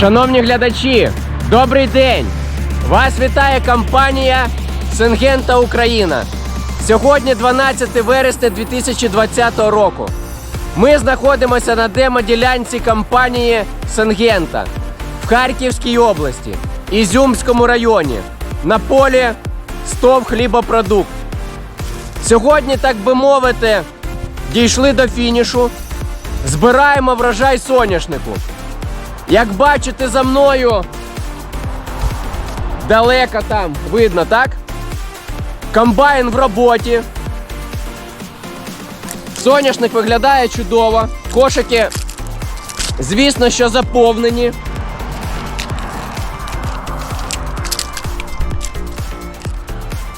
Шановні глядачі, добрий день! Вас вітає компанія Сингента Україна. Сьогодні 12 вересня 2020 року. Ми знаходимося на демоділянці компанії Сингента в Харківській області, Ізюмському районі, на полі Стов хлібопродукт. Сьогодні, так би мовити, дійшли до фінішу. Збираємо врожай соняшнику. Як бачите за мною, далеко там видно, так? Комбайн в роботі. Соняшник виглядає чудово. Кошики, звісно, що заповнені.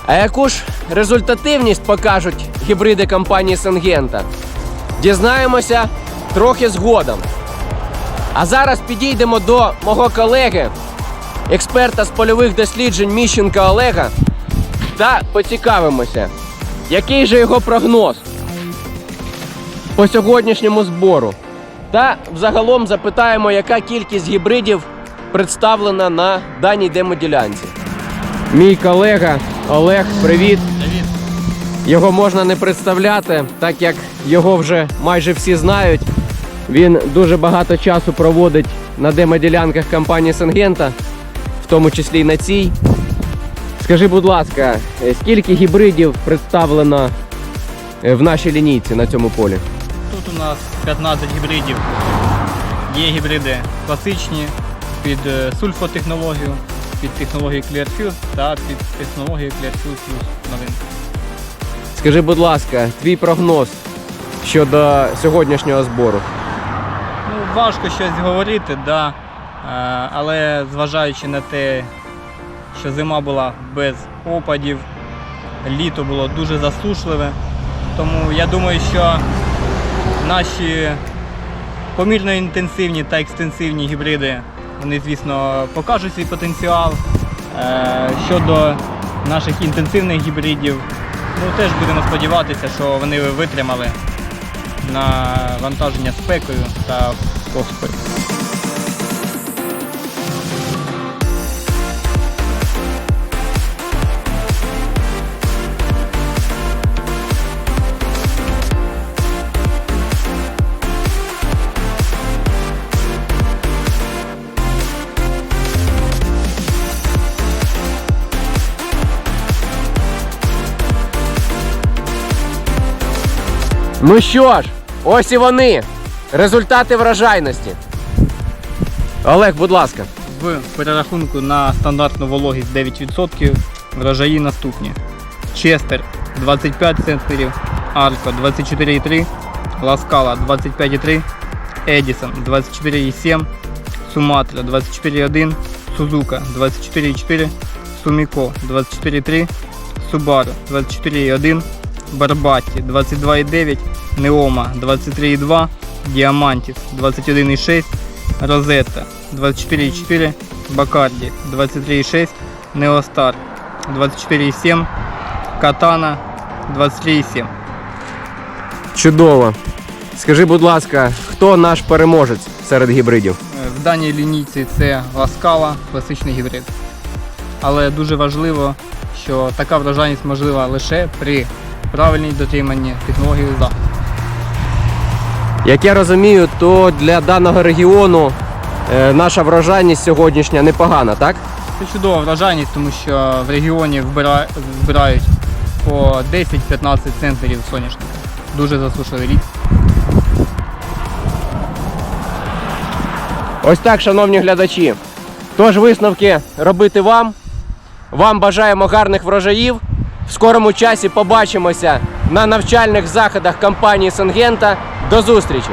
А яку ж результативність покажуть гібриди компанії Сенгента? Дізнаємося трохи згодом. А зараз підійдемо до мого колеги, експерта з польових досліджень Міщенка Олега, та поцікавимося, який же його прогноз по сьогоднішньому збору. Та взагалом запитаємо, яка кількість гібридів представлена на даній демоділянці. Мій колега Олег, привіт. Привіт. Його можна не представляти, так як його вже майже всі знають. Він дуже багато часу проводить на демоділянках компанії Сенгента, в тому числі й на цій. Скажи, будь ласка, скільки гібридів представлено е, в нашій лінійці на цьому полі? Тут у нас 15 гібридів. Є гібриди класичні під е, сульфотехнологію, під технологію Clearfield та під технологію Clearfield Plus новинку. Скажи, будь ласка, твій прогноз щодо сьогоднішнього збору. Важко щось говорити, да. е, але зважаючи на те, що зима була без опадів, літо було дуже засушливе. Тому я думаю, що наші помірно інтенсивні та екстенсивні гібриди, вони, звісно, покажуть свій потенціал. Е, Щодо наших інтенсивних гібридів, ну теж будемо сподіватися, що вони витримали на вантаження спекою та поспою. Ну що ж, ось і вони. Результати врожайності. Олег, будь ласка. В перерахунку на стандартну вологість 9% врожаї наступні. Честер 25 цм, Арко 24,3, Ласкала 25,3, Едісон 24,7, Суматра 24,1, Сузука 24,4, Суміко 24,3, Subaru 24,1, Барбаті 22,9, Неома 23,2, Діамантіс 21,6, Розетта 24,4, Бакарді 23,6, Неостар 24,7, Катана 23,7. Чудово. Скажи, будь ласка, хто наш переможець серед гібридів? Е, В даній лінійці це Ласкала, класичний гібрид. Але дуже важливо, що така врожайність можлива лише при правильній дотриманні технології захисту. Як я розумію, то для даного регіону е, наша врожайність сьогоднішня непогана, так? Це чудова врожайність, тому що в регіоні вбира- збирають по 10-15 центнерів соняшника. Дуже засушливий рік. Ось так, шановні глядачі. Тож висновки робити вам. Вам бажаємо гарних врожаїв. В скорому часі побачимося на навчальних заходах компанії Сенгента. До зустрічі!